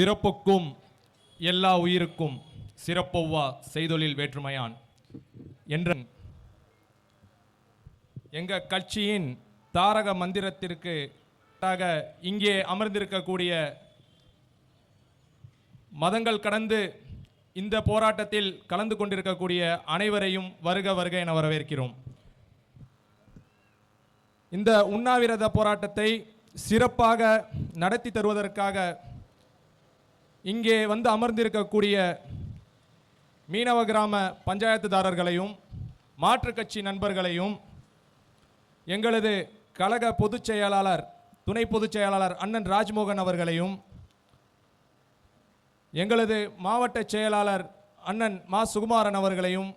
பிறப்புக்கும் எல்லா உயிருக்கும் சிறப்பொவ்வா செய்தொழில் வேற்றுமையான் என்ற எங்க கட்சியின் தாரக மந்திரத்திற்கு இங்கே அமர்ந்திருக்கக்கூடிய மதங்கள் கடந்து இந்த போராட்டத்தில் கலந்து கொண்டிருக்கக்கூடிய அனைவரையும் வருக வருக என வரவேற்கிறோம். இந்த உண்ணாவிரத போராட்டத்தை சிறப்பாக நடத்தி தருவதற்காக இங்கே வந்து அமர்ந்திருக்கக்கூடிய மீனவ கிராம பஞ்சாயத்துதாரர்களையும் மாற்றுக் கட்சி நண்பர்களையும் எங்களது கழக பொதுச் செயலாளர் துணை பொதுச் செயலாளர் அண்ணன் ராஜ்மோகன் அவர்களையும் எங்களது மாவட்ட செயலாளர் அண்ணன் மா. சுகுமாரன் அவர்களையும்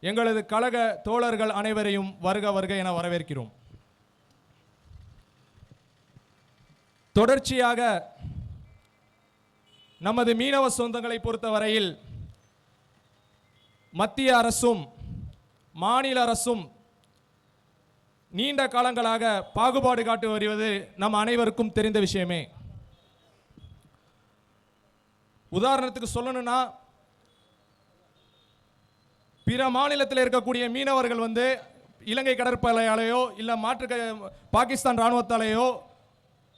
எங்களது கழக தோழர்கள் அனைவரையும் வருக வருக என வரவேற்கிறோம். தொடர்ச்சியாக நமது மீனவ சொந்தங்களை பொறுத்தவரையில் மத்திய அரசும் மாநில அரசும் நீண்ட காலங்களாக பாகுபாடு காட்டி வருவது நம் அனைவருக்கும் தெரிந்த விஷயமே. உதாரணத்துக்கு சொல்லணும்னா பிற மாநிலத்தில் இருக்கக்கூடிய மீனவர்கள் வந்து இலங்கை கடற்படையாலேயோ இல்லை மாற்று க- பாகிஸ்தான் இராணுவத்தாலேயோ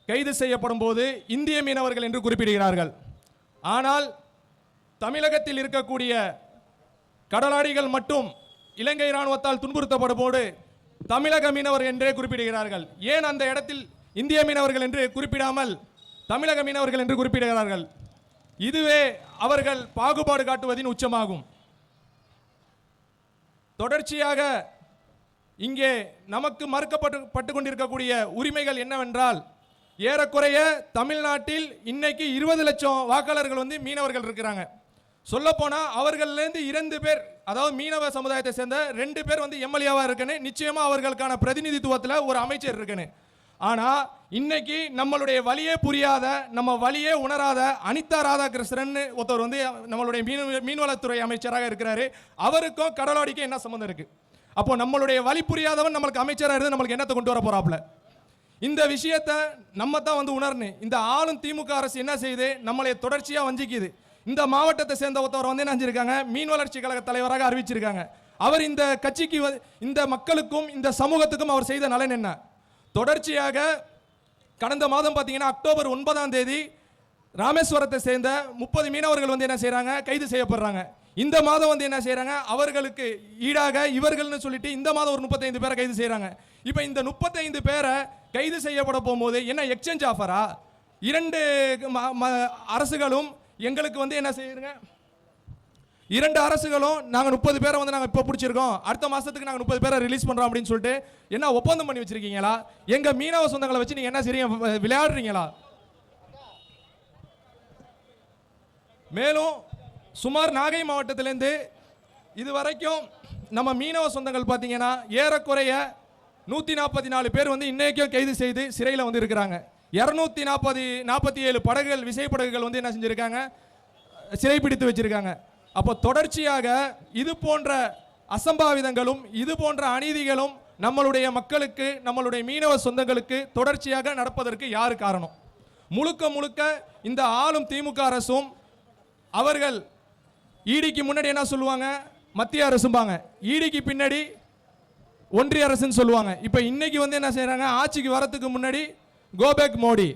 கைது செய்யப்படும் போது இந்திய மீனவர்கள் என்று குறிப்பிடுகிறார்கள். ஆனால் தமிழகத்தில் இருக்கக்கூடிய கடலாடிகள் மட்டும் இலங்கை இராணுவத்தால் துன்புறுத்தப்படும்போது தமிழக மீனவர் என்றே குறிப்பிடுகிறார்கள். ஏன் அந்த இடத்தில் இந்திய மீனவர்கள் என்று குறிப்பிடாமல் தமிழக மீனவர்கள் என்று குறிப்பிடுகிறார்கள்? இதுவே அவர்கள் பாகுபாடு காட்டுவதின் உச்சமாகும். தொடர்ச்சியாக இங்கே நமக்கு மறுக்கப்பட்டு பட்டு கொண்டிருக்கக்கூடிய உரிமைகள் என்னவென்றால் ஏறக்குறைய தமிழ்நாட்டில் இன்னைக்கு இருபது லட்சம் வாக்காளர்கள் வந்து மீனவர்கள் இருக்கிறாங்க. சொல்லப்போனால் அவர்கள்லேருந்து இரண்டு பேர் அதாவது மீனவ சமுதாயத்தை சேர்ந்த ரெண்டு பேர் வந்து எம்எல்ஏவாக இருக்குன்னு நிச்சயமாக அவர்களுக்கான பிரதிநிதித்துவத்தில் ஒரு அமைச்சர் இருக்குன்னு ஆனால் இன்னைக்கு நம்மளுடைய வழியே புரியாத நம்ம வழியே உணராத அனிதா ராதாகிருஷ்ணன் ஒருத்தர் வந்து நம்மளுடைய மீன் மீன்வளத்துறை அமைச்சராக இருக்கிறாரு. அவருக்கும் கடலாடிக்கும் என்ன சம்மந்தம் இருக்குது அப்போ நம்மளுடைய வழி புரியாதவன் நம்மளுக்கு அமைச்சராக இருந்து நம்மளுக்கு என்னத்தை கொண்டு வர போறாப்ல இந்த விஷயத்தை நம்ம தான் வந்து உணரணும் இந்த ஆளும் திமுக அரசு என்ன செய்யுது? நம்மளை தொடர்ச்சியாக வஞ்சிக்குது. இந்த மாவட்டத்தை சேர்ந்த ஒருத்தவர் வந்து என்ன செஞ்சிருக்காங்க? மீன் வளர்ச்சி கழக தலைவராக அறிவிச்சிருக்காங்க. அவர் இந்த கட்சிக்கு வ- இந்த மக்களுக்கும் இந்த சமூகத்துக்கும் அவர் செய்த நலன் என்ன? தொடர்ச்சியாக கடந்த மாதம் பார்த்தீங்கன்னா அக்டோபர் ஒன்பதாம் தேதி ராமேஸ்வரத்தை சேர்ந்த முப்பது மீனவர்கள் வந்து என்ன செய்கிறாங்க கைது செய்யப்படுறாங்க. இந்த மாதம் வந்து என்ன செய்கிறாங்க அவர்களுக்கு ஈடாக இவர்கள்னு சொல்லிட்டு இந்த மாதம் ஒரு முப்பத்தைந்து பேரை கைது செய்கிறாங்க இப்போ இந்த முப்பத்தைந்து பேரை கைது செய்யப்பட போகும்போது என்ன எக்ஸ்சேஞ்ச் ஆஃபரா இரண்டு ம- ம- அரசுகளும் எங்களுக்கு வந்து என்ன செய்யுங்க? இரண்டு அரசுகளும் நாங்கள் முப்பது பேரை வந்து நாங்கள் இப்போ பிடிச்சிருக்கோம். அடுத்த மாதத்துக்கு நாங்கள் முப்பது பேரை ரிலீஸ் பண்ணுறோம் அப்படின்னு சொல்லிட்டு என்ன ஒப்பந்தம் பண்ணி வச்சிருக்கீங்களா? எங்கள் மீனவ சொந்தங்களை வச்சு நீங்கள் என்ன செய்றீங்க? விளையாடுறீங்களா? மேலும் சுமார் நாகை மாவட்டத்திலேருந்து இது வரைக்கும் நம்ம மீனவ சொந்தங்கள் பார்த்தீங்கன்னா ஏறக்குறைய நூற்றி நாற்பத்தி நாலு பேர் வந்து இன்னைக்கும் கைது செய்து சிறையில் வந்து இருக்கிறாங்க இரநூத்தி நாற்பது நாற்பத்தி ஏழு படகுகள் விசைப்படகுகள் வந்து என்ன செஞ்சுருக்காங்க? சிறைப்பிடித்து வச்சிருக்காங்க. அப்போ தொடர்ச்சியாக இது போன்ற அசம்பாவிதங்களும் இது போன்ற அநீதிகளும் நம்மளுடைய மக்களுக்கு நம்மளுடைய மீனவ சொந்தங்களுக்கு தொடர்ச்சியாக நடப்பதற்கு யார் காரணம்? முழுக்க முழுக்க இந்த ஆளும் திமுக அரசும் அவர்கள் ஈடிக்கு முன்னாடி என்ன சொல்லுவாங்க? மத்திய அரசும்பாங்க. ஈடிக்கு பின்னாடி ஒன்றிய அரசுன்னு சொல்லுவாங்க. இப்போ இன்னைக்கு வந்து என்ன செய்கிறாங்க ஆட்சிக்கு வரத்துக்கு முன்னாடி கோபேக் மோடி.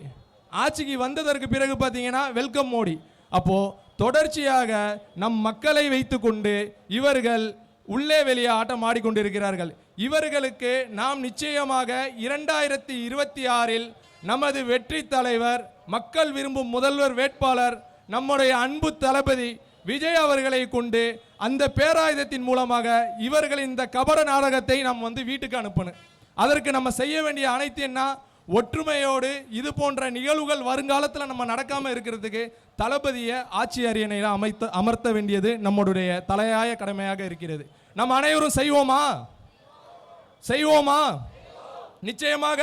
ஆட்சிக்கு வந்ததற்கு பிறகு பார்த்தீங்கன்னா வெல்கம் மோடி. அப்போது தொடர்ச்சியாக நம் மக்களை வைத்துக்கொண்டு இவர்கள் உள்ளே வெளியே ஆட்டம் ஆடிக்கொண்டிருக்கிறார்கள். இவர்களுக்கு நாம் நிச்சயமாக இரண்டாயிரத்தி இருபத்தி ஆறில் நமது வெற்றி தலைவர் மக்கள் விரும்பும் முதல்வர் வேட்பாளர் நம்முடைய அன்பு தளபதி விஜய் அவர்களை கொண்டு அந்த பேராயுதத்தின் மூலமாக இவர்களின் இந்த கபட நாடகத்தை நாம் வந்து வீட்டுக்கு அனுப்பணும். அதற்கு நம்ம செய்ய வேண்டிய அனைத்து என்ன? ஒற்றுமையோடு இது போன்ற நிகழ்வுகள் வருங்காலத்தில் நம்ம நடக்காமல் இருக்கிறதுக்கு தளபதியை ஆட்சி அரியணையில் அமைத்த அமர்த்த வேண்டியது நம்மளுடைய தலையாய கடமையாக இருக்கிறது. நம்ம அனைவரும் செய்வோமா? செய்வோமா? நிச்சயமாக.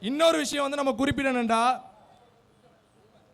இன்னொரு விஷயம் வந்து நம்ம குறிப்பிடணுண்டா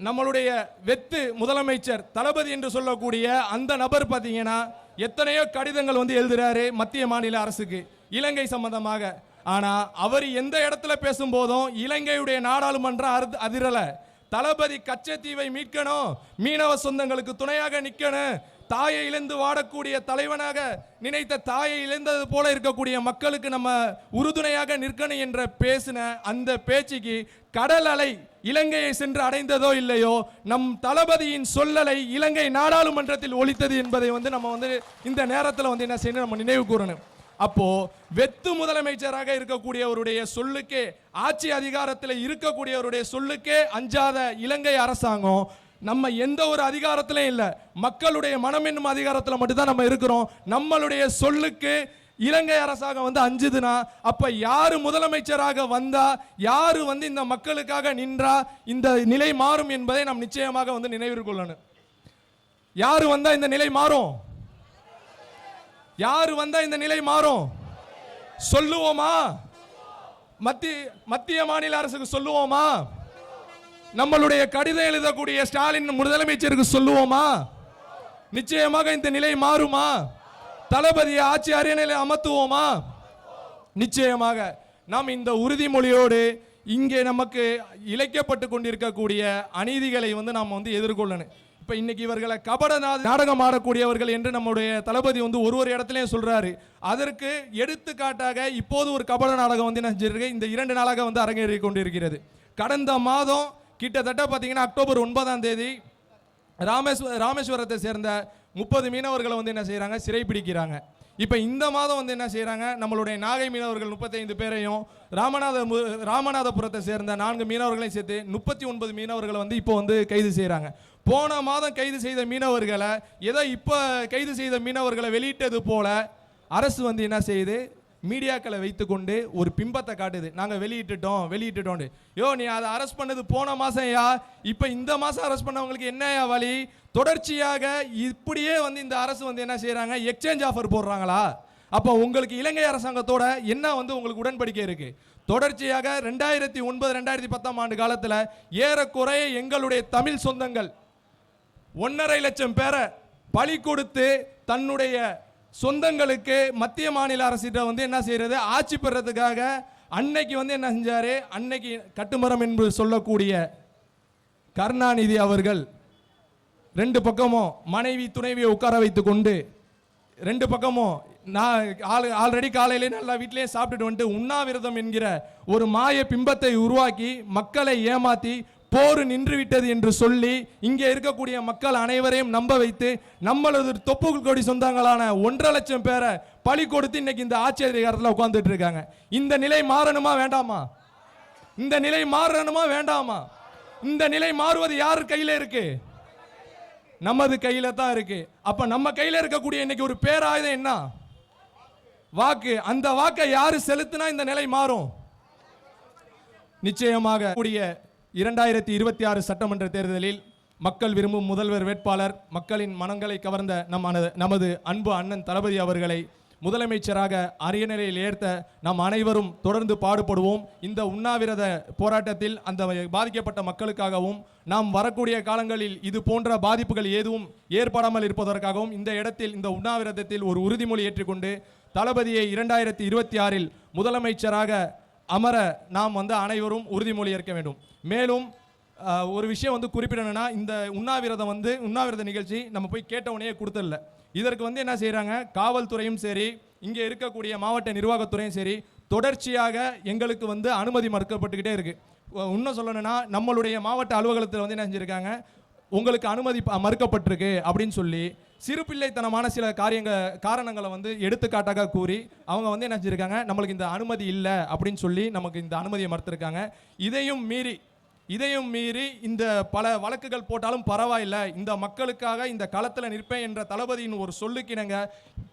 நம்மளுடைய வெத்து முதலமைச்சர் தளபதி என்று சொல்லக்கூடிய அந்த நபர் பார்த்தீங்கன்னா எத்தனையோ கடிதங்கள் வந்து எழுதுறாரு மத்திய மாநில அரசுக்கு இலங்கை சம்பந்தமாக. ஆனால் அவர் எந்த இடத்துல பேசும்போதும் இலங்கையுடைய நாடாளுமன்றம் அரு அதிரலை. தளபதி கச்சத்தீவை மீட்கணும் மீனவ சொந்தங்களுக்கு துணையாக நிற்கணும் தாயை இழந்து வாடக்கூடிய தலைவனாக நினைத்த தாயை இழந்தது போல இருக்கக்கூடிய மக்களுக்கு நம்ம உறுதுணையாக நிற்கணும் என்ற பேசின அந்த பேச்சுக்கு கடல் அலை இலங்கையை சென்று அடைந்ததோ இல்லையோ நம் தளபதியின் சொல்லலை இலங்கை நாடாளுமன்றத்தில் ஒழித்தது என்பதை வந்து நம்ம வந்து இந்த நேரத்தில் வந்து என்ன செய்யணும் நம்ம நினைவு கூறணும். அப்போ வெத்து முதலமைச்சராக இருக்கக்கூடியவருடைய சொல்லுக்கே ஆட்சி அதிகாரத்தில் இருக்கக்கூடியவருடைய சொல்லுக்கே அஞ்சாத இலங்கை அரசாங்கம் நம்ம எந்த ஒரு அதிகாரத்திலையும் இல்லை. மக்களுடைய மனம் என்னும் அதிகாரத்தில் மட்டும்தான் நம்ம இருக்கிறோம். நம்மளுடைய சொல்லுக்கு இலங்கை அரசாங்கம் வந்து அஞ்சுதுன்னா அப்ப யார் முதலமைச்சராக வந்தா யார் வந்து இந்த மக்களுக்காக நின்றா இந்த நிலை மாறும் என்பதை நாம் நிச்சயமாக வந்து நினைவில் கொள்ளணும். யார் வந்தா இந்த நிலை மாறும்? யாரு வந்தா இந்த நிலை மாறும்? சொல்லுவோமா? மத்திய மத்திய மாநில அரசுக்கு சொல்லுவோமா? நம்மளுடைய கடிதம் எழுதக்கூடிய ஸ்டாலின் முதலமைச்சருக்கு சொல்லுவோமா? நிச்சயமாக இந்த நிலை மாறுமா? தளபதியை ஆட்சி அரியணையில் அமர்த்துவோமா? நிச்சயமாக. நாம் இந்த உறுதிமொழியோடு இங்கே நமக்கு இழைக்கப்பட்டு கொண்டிருக்கக்கூடிய அநீதிகளை வந்து நாம் வந்து எதிர்கொள்ளணும். இப்போ இன்னைக்கு இவர்களை கபட நா- நாடகம் ஆடக்கூடியவர்கள் என்று நம்முடைய தளபதி வந்து ஒரு ஒரு இடத்துலையும் சொல்கிறாரு அதற்கு எடுத்துக்காட்டாக இப்போது ஒரு கபட நாடகம் வந்து என்ன செஞ்சிருக்கு இந்த இரண்டு நாளாக வந்து அரங்கேறி கொண்டிருக்கிறது. கடந்த மாதம் கிட்டத்தட்ட பார்த்தீங்கன்னா அக்டோபர் ஒன்பதாம் தேதி ராமேஸ்வர ராமேஸ்வரத்தை சேர்ந்த முப்பது மீனவர்களை வந்து என்ன செய்கிறாங்க சிறைப்பிடிக்கிறாங்க இப்போ இந்த மாதம் வந்து என்ன செய்கிறாங்க நம்மளுடைய நாகை மீனவர்கள் முப்பத்தைந்து பேரையும் ராமநாத ராமநாதபுரத்தை சேர்ந்த நான்கு மீனவர்களையும் சேர்த்து முப்பத்தி ஒன்பது மீனவர்களை வந்து இப்போ வந்து கைது செய்கிறாங்க போன மாதம் கைது செய்த மீனவர்களை ஏதோ இப்போ கைது செய்த மீனவர்களை வெளியிட்டது போல அரசு வந்து என்ன செய்யுது? மீடியாக்களை வைத்துக்கொண்டு ஒரு பிம்பத்தை காட்டுது. நாங்கள் வெளியிட்டுட்டோம் வெளியிட்டுட்டோன்னு யோ நீ அதை அரெஸ்ட் பண்ணது போன மாதம் யா இப்போ இந்த மாதம் அரெஸ்ட் பண்ணவங்களுக்கு என்னையா வழி? தொடர்ச்சியாக இப்படியே வந்து இந்த அரசு வந்து என்ன செய்கிறாங்க எக்ஸ்சேஞ்ச் ஆஃபர் போடுறாங்களா? அப்போ உங்களுக்கு இலங்கை அரசாங்கத்தோட என்ன வந்து உங்களுக்கு உடன்படிக்கை இருக்கு? தொடர்ச்சியாக ரெண்டாயிரத்தி ஒன்பது ரெண்டாயிரத்தி பத்தாம் ஆண்டு காலத்தில் ஏறக்குறைய எங்களுடைய தமிழ் சொந்தங்கள் ஒன்றரை லட்சம் பேரை பலி கொடுத்து தன்னுடைய சொந்தங்களுக்கு மத்திய மாநில அரசிட்ட வந்து என்ன செய்யறது? ஆட்சி பெறதுக்காக அன்னைக்கு வந்து என்ன செஞ்சாரு? அன்னைக்கு கட்டுமரம் என்று சொல்லக்கூடிய கருணாநிதி அவர்கள் ரெண்டு பக்கமும் மனைவி துணைவியை உட்கார வைத்து கொண்டு ரெண்டு பக்கமும் நான் ஆல் ஆல்ரெடி காலையிலே நல்லா வீட்டிலேயே சாப்பிட்டுட்டு வந்துட்டு உண்ணாவிரதம் என்கிற ஒரு மாய பிம்பத்தை உருவாக்கி மக்களை ஏமாத்தி போர் நின்றுவிட்டது என்று சொல்லி இங்கே இருக்கக்கூடிய மக்கள் அனைவரையும் நம்ப வைத்து நம்மளது தொப்புள் கொடி சொந்தங்களான ஒன்றரை லட்சம் பேரை பழி கொடுத்து இன்னைக்கு இந்த ஆட்சி அதிகாரத்தில் உட்காந்துட்டு இருக்காங்க. இந்த நிலை மாறணுமா வேண்டாமா? இந்த நிலை மாறணுமா வேண்டாமா? இந்த நிலை மாறுவது யார் கையில் இருக்கு? நமது கையில தான் இருக்கு. அப்ப நம்ம கையில இருக்கக்கூடிய இன்னைக்கு ஒரு பேராயுதம் என்ன? வாக்கு. அந்த வாக்கை யாரு செலுத்தினா இந்த நிலை மாறும்? நிச்சயமாக கூடிய இரண்டாயிரத்தி இருபத்தி ஆறு சட்டமன்ற தேர்தலில் மக்கள் விரும்பும் முதல்வர் வேட்பாளர் மக்களின் மனங்களை கவர்ந்த நம் நமது அன்பு அண்ணன் தளபதி அவர்களை முதலமைச்சராக அரியநிலையில் ஏற்ற நாம் அனைவரும் தொடர்ந்து பாடுபடுவோம். இந்த உண்ணாவிரத போராட்டத்தில் அந்த பாதிக்கப்பட்ட மக்களுக்காகவும் நாம் வரக்கூடிய காலங்களில் இது போன்ற பாதிப்புகள் எதுவும் ஏற்படாமல் இருப்பதற்காகவும் இந்த இடத்தில் இந்த உண்ணாவிரதத்தில் ஒரு உறுதிமொழி ஏற்றுக்கொண்டு தளபதியை இரண்டாயிரத்தி இருபத்தி ஆறில் முதலமைச்சராக அமர நாம் வந்து அனைவரும் உறுதிமொழி ஏற்க வேண்டும். மேலும் ஒரு விஷயம் வந்து குறிப்பிடணும்னா இந்த உண்ணாவிரதம் வந்து உண்ணாவிரத நிகழ்ச்சி நம்ம போய் கேட்ட கொடுத்துடல இதற்கு வந்து என்ன செய்கிறாங்க காவல்துறையும் சரி இங்கே இருக்கக்கூடிய மாவட்ட நிர்வாகத்துறையும் சரி தொடர்ச்சியாக எங்களுக்கு வந்து அனுமதி மறுக்கப்பட்டுக்கிட்டே இருக்குது இன்னும் சொல்லணும்னா நம்மளுடைய மாவட்ட அலுவலகத்தில் வந்து என்ன செஞ்சுருக்காங்க? உங்களுக்கு அனுமதி மறுக்கப்பட்டிருக்கு அப்படின்னு சொல்லி சிறு பிள்ளைத்தனமான சில காரியங்கள் காரணங்களை வந்து எடுத்துக்காட்டாக கூறி அவங்க வந்து என்ன செஞ்சிருக்காங்க? நம்மளுக்கு இந்த அனுமதி இல்லை அப்படின்னு சொல்லி நமக்கு இந்த அனுமதியை மறுத்திருக்காங்க. இதையும் மீறி இதையும் மீறி இந்த பல வழக்குகள் போட்டாலும் பரவாயில்லை. இந்த மக்களுக்காக இந்த களத்தில் நிற்பேன் என்ற தளபதியின் ஒரு சொல்லுக்கிணங்க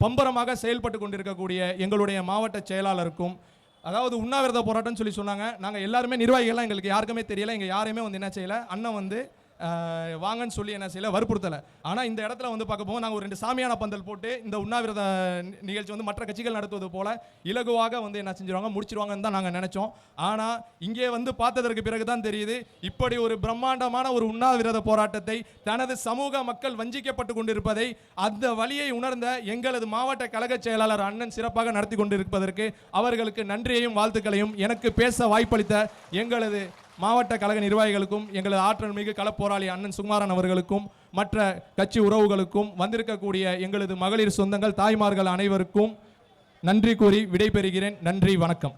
பம்பரமாக செயல்பட்டு கொண்டிருக்கக்கூடிய எங்களுடைய மாவட்ட செயலாளருக்கும் அதாவது உண்ணாவிரத போராட்டம்னு சொல்லி சொன்னாங்க. நாங்கள் எல்லாருமே நிர்வாகிகள்லாம் எங்களுக்கு யாருக்குமே தெரியல. எங்கள் யாருமே வந்து என்ன செய்யலை. அண்ணன் வந்து வாங்கன்னு சொல்லி என்ன செய்யல வற்புறுத்தலை. ஆனால் இந்த இடத்துல வந்து பார்க்க போது நாங்கள் ஒரு ரெண்டு சாமியான பந்தல் போட்டு இந்த உண்ணாவிரத நிகழ்ச்சி வந்து மற்ற கட்சிகள் நடத்துவது போல இலகுவாக வந்து என்ன செஞ்சிருவாங்க முடிச்சிருவாங்கன்னு தான் நாங்கள் நினச்சோம். ஆனால் இங்கே வந்து பார்த்ததற்கு பிறகு தான் தெரியுது இப்படி ஒரு பிரம்மாண்டமான ஒரு உண்ணாவிரத போராட்டத்தை தனது சமூக மக்கள் வஞ்சிக்கப்பட்டு கொண்டிருப்பதை அந்த வழியை உணர்ந்த எங்களது மாவட்ட கழக செயலாளர் அண்ணன் சிறப்பாக நடத்தி கொண்டிருப்பதற்கு அவர்களுக்கு நன்றியையும் வாழ்த்துக்களையும் எனக்கு பேச வாய்ப்பளித்த எங்களது மாவட்ட கழக நிர்வாகிகளுக்கும் எங்களது ஆற்றல் மிகு களப்போராளி அண்ணன் சுகுமாரன் அவர்களுக்கும் மற்ற கட்சி உறவுகளுக்கும் வந்திருக்கக்கூடிய எங்களது மகளிர் சொந்தங்கள் தாய்மார்கள் அனைவருக்கும் நன்றி கூறி விடைபெறுகிறேன். நன்றி வணக்கம்.